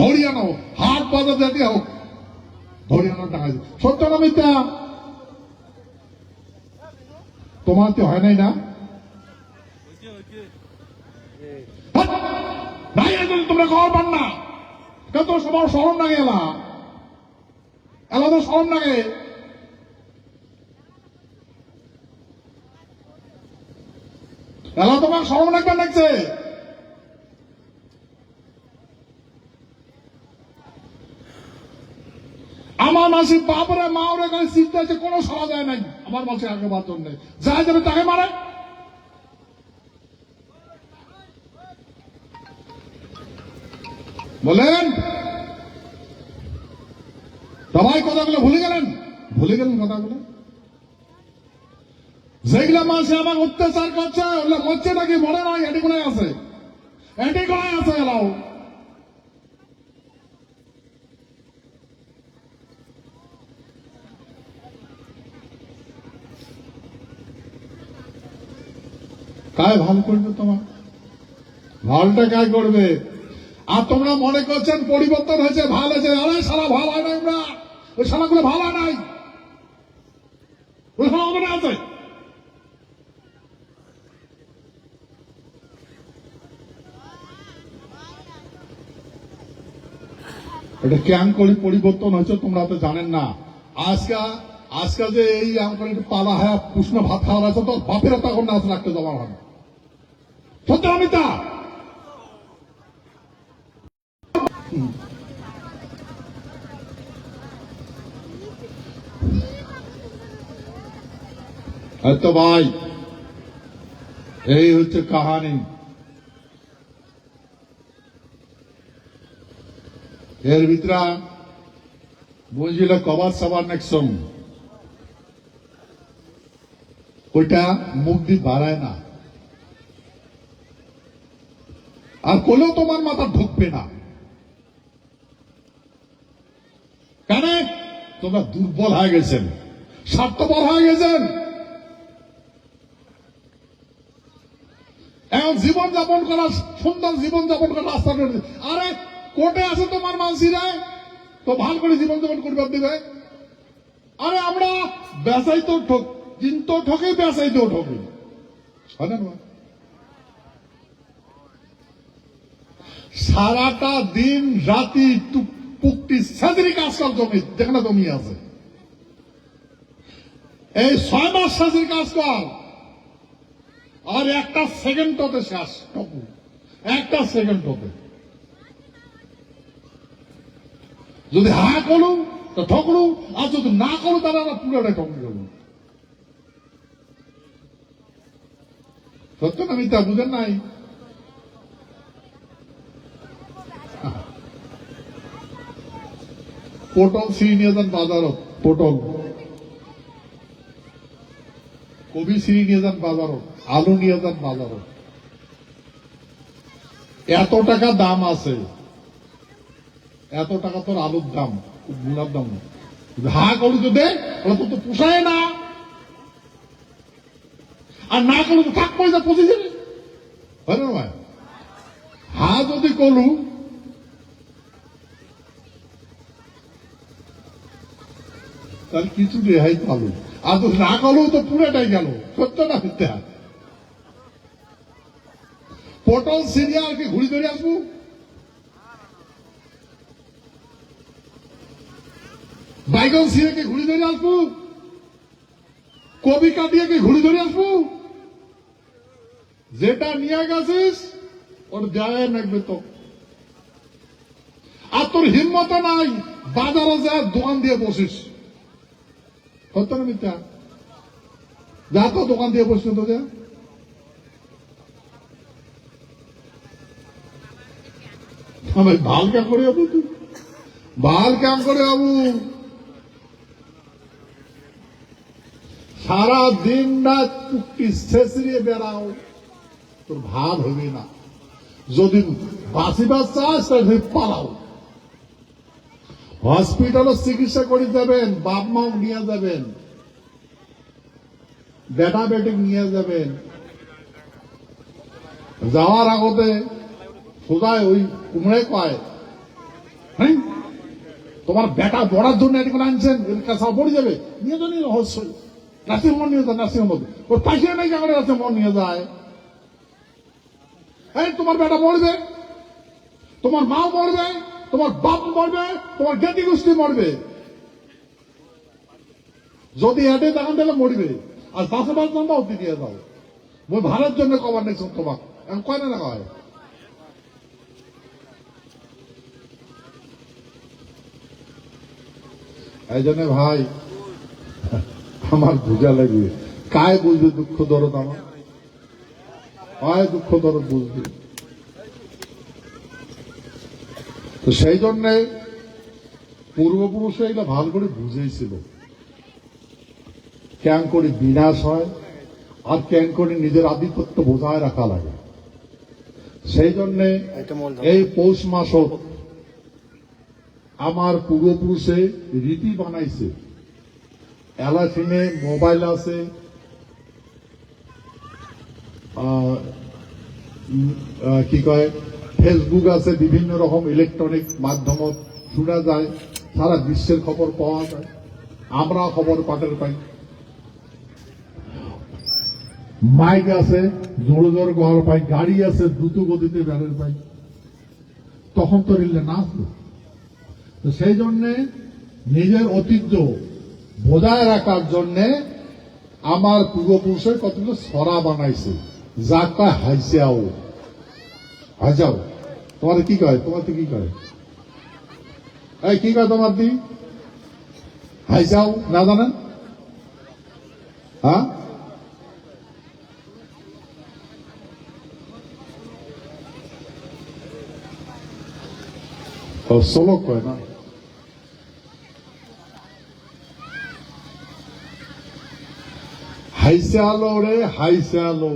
ধরি আনো হাট বাজার জাতি হোক ধরি আনো টাকা সত্য না মিথ্যা? তোমার তো হয় নাই না? হাট! নাই আছে তোমরা খবর পান না কেন তো সবার স্মরণ লাগে এলা। এলা তো স্মরণ লাগে এলা তোমার স্মরণ রাখবেন লাগছে মাসি বাপরে, মা ওরে এখানে চিন্তা আছে, কোনো সরা যায় নাই। আমার মাসে আগে বাতন নেই। যা যাবে, তাকে মারে। বলেন সবাই কথাগুলো ভুলে গেলেন? ভুলে গেলেন কথাগুলো? যেগুলা মানুষে আমার অত্যাচার করছে, ওগুলো মরছে নাকি মরে নাই, এটি কোনায় আছে? এটি কোনায় আছে এলাও? কায় ভালো করবে তোমার? ভালটা কায় করবে? আর তোমরা মনে করছেন পরিবর্তন হয়েছে, ভালো হয়েছে। আরে সারা ভালো হয় নাই আমরা ওই সারাগুলো ভালো নাই। সারা আছে। এটা কেন করে পরিবর্তন হয়েছে তোমরা তো জানেন না। আজকে আজকে যে এই আমার পালা হ্যাঁ পুষ্ণ ভাত খাওয়া আছে, তো বাপেরা তখন নাচ রাখতে জমা হয় সত্য অমিতা তো ভাই, এই হচ্ছে কাহানি। এর ভিতরে বুঝলে কবার সবার নেক্সম ওইটা মুখ বাড়ায় না। আর কোলেও তোমার মাথা ঢুকবে না। কেন? তোমরা দুর্বল হয়ে গেছেন। স্বার্থপর হয়ে গেছেন। এখন জীবন যাপন করা, সুন্দর জীবন যাপন করার রাস্তা করে আরে, কোর্টে আছে তোমার মানসিরা? তো ভালো করে জীবন যাপন করবে দিবে আরে, আমরা বেসাই তো ঠক কিনতো ঠকে বেসাই তো ঠকে। হয় না? সারাটা দিন রাতি পুকটি জমি জমি আছে। এই ছয় মাস আর একটা সেকেন্ড টপু। একটা সেকেন্ড যদি হা করু, তো ঠকরু, আর যদি না করু, তাহলে আমরা পুরোটাই ঠকরি করব সত্য না মিথ্যা বুঝেন নাই? পটল সিঁড়ি নিয়ে যান বাজারত, পটল। কবি সিঁড়ি নিয়ে যান বাজারত, আলু নিয়ে যান বাজারত। এত টাকা দাম আছে। এত টাকা তোর আলুর দামগুলার দাম। হা করু তো দে ওরা তো তো পোষায় না। আর না করু তো থাক পয়সা পচে যাবে হয় না ভাই? হা যদি করু তাহলে কিছু রেহাই পালো। তো না করলেও তো পুরোটাই গেল। সত্য না মিথ্যা পটল সিরিয়ালকে ঘুরি ধরে আসব? বাইগন সিরিয়াকে ঘুরি ধরে আসব? কবি কাটিয়াকে ঘুরি ধরে আসব? যেটা নিয়ে গেছিস, ওর যায় নাকবে তো। আর তোর হিম্মত নাই, বাজারে যা দোকান দিয়ে বসিস। সত্য না মিথ্যা যা তো দোকান দিয়ে বসছো তো আমি ভালো কাম করে তুই ভালো কাম করে যাব সারা দিন রাত চুক্তি শেষরিয়ে বেড়াও তোর ভালো হবে না যদি বাঁচিবার চাস তাহলে পালাও হসপিটালে চিকিৎসা করে যাবেন, বাপ মাও নিয়ে যাবেন, বেটা বেটি নিয়ে যাবেন। যাওয়ার আগতে সোজায় ওই কুমড়ে কয় হ্যাঁ তোমার বেটা পড়ার জন্য এটি করে আনছেন কাছে পড়ে যাবে, নিয়ে যান অবশ্যই। হোম নিয়ে যান হোম ওর পাশে আমার নার্সিং হোম নিয়ে যায়। এই তোমার বেটা মরবে, তোমার মাও মরবে তোমার বাপ মরবে, তোমার জ্ঞাতি গোষ্ঠী মরবে। যদি এটে তখন তাহলে মরবে। আর পাশে পাশ নাম্বার অব্দি দিয়ে দাও মই ভাড়ার জন্য কবার নেই তোমাক এখন কয় না কয় এই ভাই, আমার বুঝা লাগবে। কায় বুঝবে দুঃখ দরদ আমার? কায় দুঃখ দরদ বুঝবে। তো সেই জন্যে পূর্বপুরুষে এটা ভালো করে বুঝেছিল। কেন করে বিনাশ হয় আর কেন করে নিজের আধিপত্য বজায় রাখা লাগে। সেই জন্যে। এই পৌষ মাসত আমার পূর্বপুরুষে রীতি বানাইছে। এলাফিনে মোবাইল আছে কি কয়? ফেসবুক আছে, বিভিন্ন রকম ইলেকট্রনিক মাধ্যমত শোনা যায়, সারা বিশ্বের খবর পাওয়া যায়। আমরা খবর পাটের পাই। মাইক আছে জোরে জোরে ঘর পাই, গাড়ি আছে দ্রুত গতিতে বেড়ের পাই। তখন তো রিলে না আসলো। তো সেই জন্যে নিজের ঐতিহ্য বজায় রাখার জন্যে আমার পূর্বপুরুষের কতগুলো সরা বানাইছে, যা কয় হাইসাও হাইসাও তোমার কি কয়? তোমার কি কয়? এই, কি কয় তোমার দি? হাইসাও না জানেন হ্যাঁ? সোলো কয় না? হাইসে আলো রে হাইসে আলো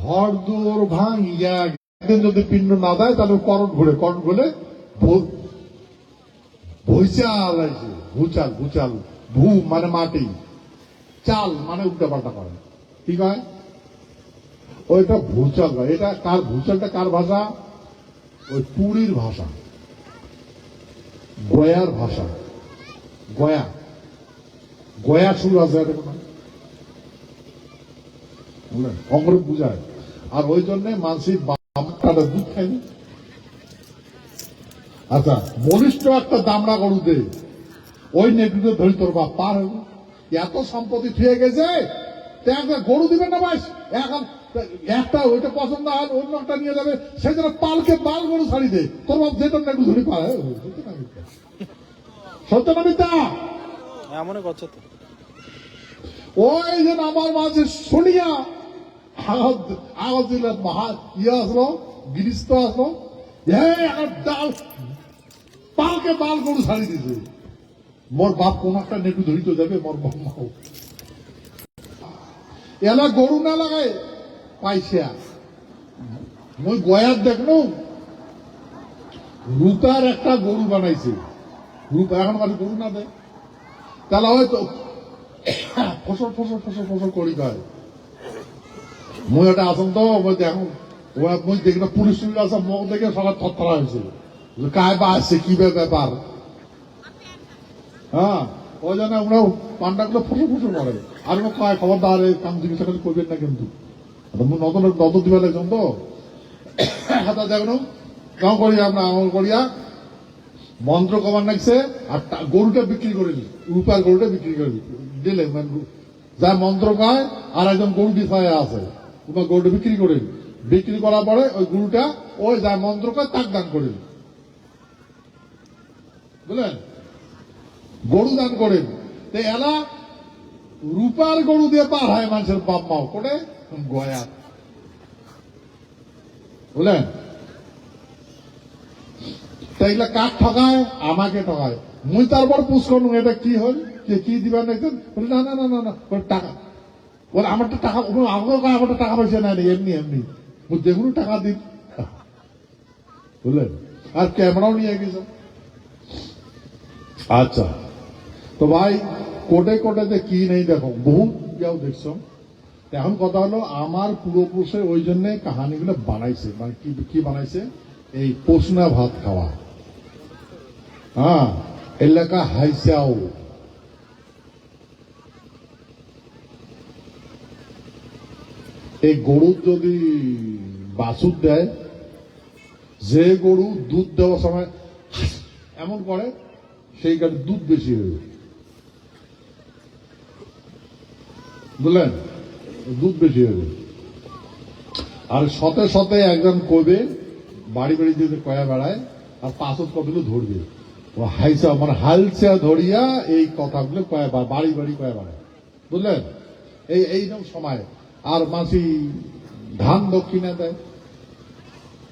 ঘর দুয়ার ভাঙ ইয়া একদিন যদি পিণ্ড না দেয়, তাহলে করণ ঘুরে করণ ঘুরে ভুইচাল আছে ভুচাল ভুচাল ভূ মানে মাটি, চাল মানে উল্টা পাল্টা করে। কি কয়? ওইটা ভূচাল এটা কার ভূচালটা কার ভাষা? ওই পুরীর ভাষা। গয়ার ভাষা। গয়া। গয়া শুরু আছে এটা বুঝলেন বুঝায় আর ওই জন্য মানসিক বামটাটা দুধ খায়নি আচ্ছা বলিষ্ঠ একটা দামড়া গরু দে। ওই নেটুতে ধরি তোর বাপ পার হইব এত সম্পত্তি থুয়ে গেছে একটা গরু দিবেন না ভাই? এখন একটা ওইটা পছন্দ হয় অন্য একটা নিয়ে যাবে সেই জন্য পালকে পাল গরু ছাড়ি দে তোর বাপ যেটা নেটু ধরি পারে সত্য না মিথ্যা? এমনই তো। ওই যে আমার মাঝে শুনিয়া আগত মহা ইয়ে আসলো গিরিস্ত আসলো ডাল পালকে পাল গরু ছাড়ি দিছে মোর বাপ কোন একটা নেটু ধরিত যাবে মোর বাপ এলা গরু না লাগাই পাইছে মই গয়াত দেখল রূপার একটা গরু বানাইছে রূপা এখন মানে গরু না দেয় তাহলে হয়তো ফসল ফসল ফসল ফসল করি কয় মই এটা আসন তো, মই দেখো, মই দেখি না পুলিশ টুলিশ আছে মুখ দেখে সবাই থরথরা হয়েছে যে কায় বা আসছে কি ব্যাপার হ্যাঁ ওই জন্য ওরা পান্ডাগুলো ফসল ফসল করে আর ও কয় খবরদার এই কাম জিনিসটা খালি করবেন না কিন্তু? নতুন নতুন দিবে লাগছেন তো। হাতা দেখো গাঁও করি আমরা আমল করিয়া মন্ত্র কমার লাগছে আর গরুটা বিক্রি করে দিই রূপার গরুটা বিক্রি করে দিই দিলে মানে যা মন্ত্র কয় আর একজন গরু দিশায় আছে। তোমার গরুটা বিক্রি করে বিক্রি করার পরে ওই গরুটা ওই যা মন্ত্র কয়, তাক দান করে বুঝলেন? গরু দান করেন তো এলা রূপার গরু দিয়ে পার হয় মানুষের বাপ মাও করে গয়া। বুঝলেন? তাইলে কাক ঠকায় আমাকে ঠকায় মুই তারপর পুষ এটা কি হল? কি দিবার নাইছেন না না না না না টাকা। বলে আমার তো টাকা ও আমাকে কয় আমার তো টাকা পয়সা নাই, এমনি এমনি। মুই যেগুলো টাকা দিন। বুঝলেন? আর ক্যামেরাও নিয়ে গেছ। আচ্ছা। তো ভাই কোটে কোটেতে কি নেই দেখো বহুত যাও দেখছ। এখন কথা হলো আমার পূর্বপুরুষে ওই জন্য কাহানিগুলো বানাইছে। মানে কি কি বানাইছে? এই পশুনা ভাত খাওয়া। হ্যাঁ এলাকা হাইসাও। এই গরুর যদি বাছুর দেয়, যে গরু দুধ দেওয়ার সময় এমন করে, সেই গাড়ি দুধ বেশি হবে বুঝলেন? দুধ বেশি হবে আর সতে সতে একজন কবে বাড়ি বাড়ি যদি কয়া বেড়ায়, আর পাঁচত কতগুলো ধরবে? ও হাইসা মানে হালসা ধরিয়া এই কথাগুলো কয়া বাড়ি বাড়ি কয়া বেড়ায়। বুঝলেন? এই এই রকম সময় আর মাসি ধান দক্ষিণে দেয়।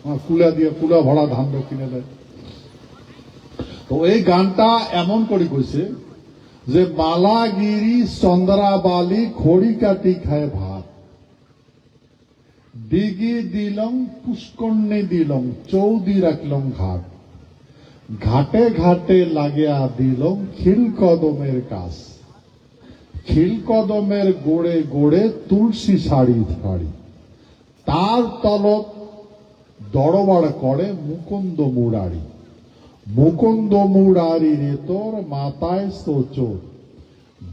হ্যাঁ, কুলা দিয়ে কুলা ভরা ধান দক্ষিণে দেয়। তো এই গানটা এমন করে কইছে যে মালাগিরি চন্দ্রাবালি খড়ি কাটি খায় ভাত। দিগি দিলং পুষ্কর্ণে দিলং চৌদি রাখলং ঘাট। ঘাটে ঘাটে লাগিয়া দিলং খিল কদমের কাজ খিল কদমের গোড়ে গোড়ে তুলসী শাড়ি শাড়ি। তার তলত দরবার করে মুকুন্দ মুরারি। মুকুন্দ মুরারি রে তোর মাথায় সোচোর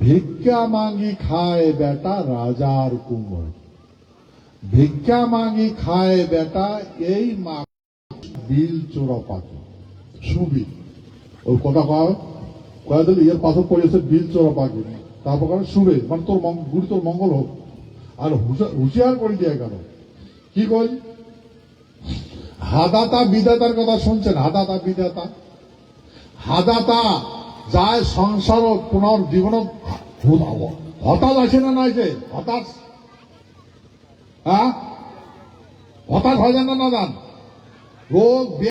ভিক্ষা মাঙ্গি খায় বেটা রাজার কুমোর। ভিক্ষা মাঙ্গি খায় বেটা এই মা বিল চোরা পাখি সুবি ওই কথা কয়? কয়া দিলে? এর পাশে পড়েছে বিল চোরা পাখি তারপর কয় শুবে মানে তোর গুড়ি তোর মঙ্গল হোক। আর হুঁশিয়ার- করে দিয়ে গেল কি কই? হাদাতা বিদাতার কথা শুনছেন? হাদাতা বিদাতা। হাদাতা যায় সংসার পুনর্জীবন হতাশ আছে না নাই যে? হতাশ? হ্যাঁ? হতাশ হয় না না জান? রোগ